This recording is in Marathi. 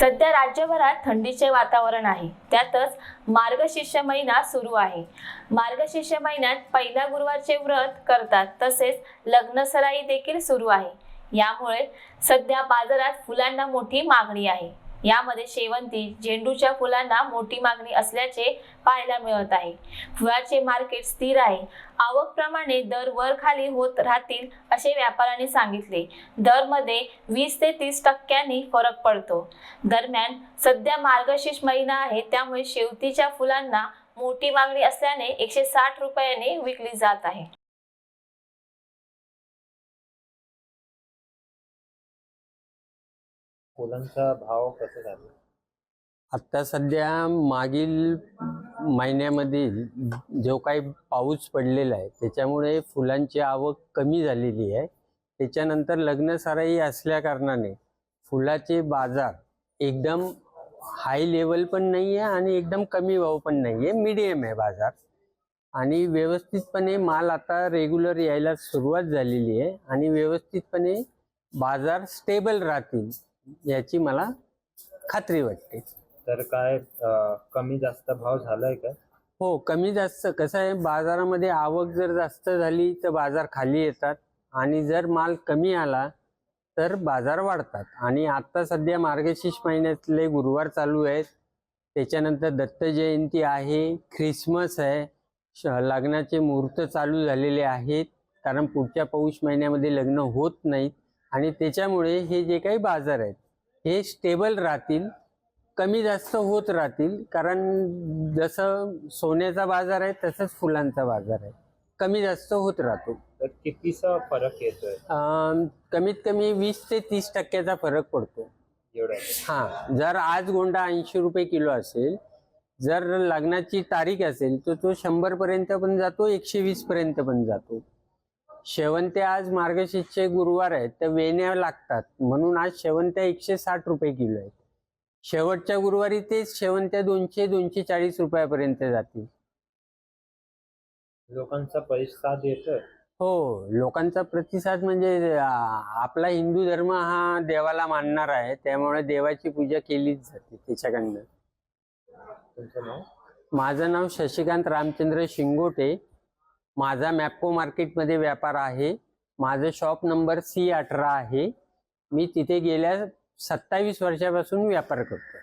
सध्या राज्यभरात थंडीचे वातावरण आहे. त्यातच मार्गशीर्ष महिना सुरू आहे. मार्गशीर्ष महिन्यात पहिल्या गुरुवारचे व्रत करतात. तसेच लग्नसराई देखील सुरू आहे. यामुळे सध्या बाजारात फुलांना मोठी मागणी आहे. यामध्ये शेवंती झेंडूच्या फुलांना मोठी मागणी असल्याचे पाहायला मिळत आहे. फुलाचे मार्केट स्थिर आहे. आवकप्रमाणे दर वर खाली होत राहतील असे व्यापाऱ्यांनी सांगितले. दरमध्ये वीस ते तीस टक्क्यांनी फरक पडतो. दरम्यान सध्या मार्गशीर्ष महिना आहे त्यामुळे शेवतीच्या फुलांना मोठी मागणी असल्याने एकशे साठ रुपयाने विकली जात आहे. फुलांचा भाव कसा झाला? आत्ता सध्या मागील महिन्यामध्ये जो काही पाऊस पडलेला आहे त्याच्यामुळे फुलांची आवक कमी झालेली आहे. त्याच्यानंतर लग्नसराई असल्या कारणाने फुलाचे बाजार एकदम हाय लेवल पण नाही आहे आणि एकदम कमी भाव पण नाही आहे मीडियम आहे बाजार. आणि व्यवस्थितपणे माल आता रेग्युलर यायला सुरुवात झालेली आहे आणि व्यवस्थितपणे बाजार स्टेबल राहतील. याची मला खात्री वाटते. तर काय अं, कमी जास्त भाव झालाय का? हो कमी जास्त. कसं आहे बाजारामध्ये आवक जर जास्त झाली तर बाजार खाली येतात आणि जर माल कमी आला तर बाजार वाढतात. आणि आता सध्या मार्गशीर्ष महिन्यातले गुरुवार चालू आहेत. त्याच्यानंतर दत्त जयंती आहे ख्रिसमस आहे श- लग्नाचे मुहूर्त चालू झालेले आहेत. कारण पुढच्या पौष महिन्यामध्ये लग्न होत नाहीत. आणि त्याच्यामुळे हे जे काही बाजार आहेत हे स्टेबल राहतील कमी जास्त होत राहतील. कारण जसं सोन्याचा बाजार आहे तसंच फुलांचा बाजार आहे. कमी जास्त होत राहतो. तर कितीसा फरक येतोय? कमीत कमी वीस ते तीस टक्क्याचा फरक पडतो. एवढा हां जर आज गोंडा ऐंशी रुपये किलो असेल जर लग्नाची तारीख असेल तर तो शंभर पर्यंत पण जातो एकशे वीस पर्यंत पण जातो. शेवंत्या आज मार्गशीर्षचे गुरुवार आहेत तर वेण्या लागतात. म्हणून आज शेवंत्या एकशे साठ रुपये किलो आहेत. शेवटच्या गुरुवारी ते शेवंत्या दोनशे दोनशे चाळीस रुपयापर्यंत जातील. लोकांचा प्रतिसाद येतोय. हो लोकांचा प्रतिसाद म्हणजे आ, आपला हिंदू धर्म हा देवाला मानणार आहे त्यामुळे देवाची पूजा केलीच जाते त्याच्याकडनं. तुमचं नाव? माझं नाव शशिकांत रामचंद्र शिंगोटे. माझा मॅपको मार्केटमध्ये व्यापार आहे. माझं शॉप नंबर सी अठरा आहे. मी तिथे गेल्या सत्तावीस वर्षापासून व्यापार करतो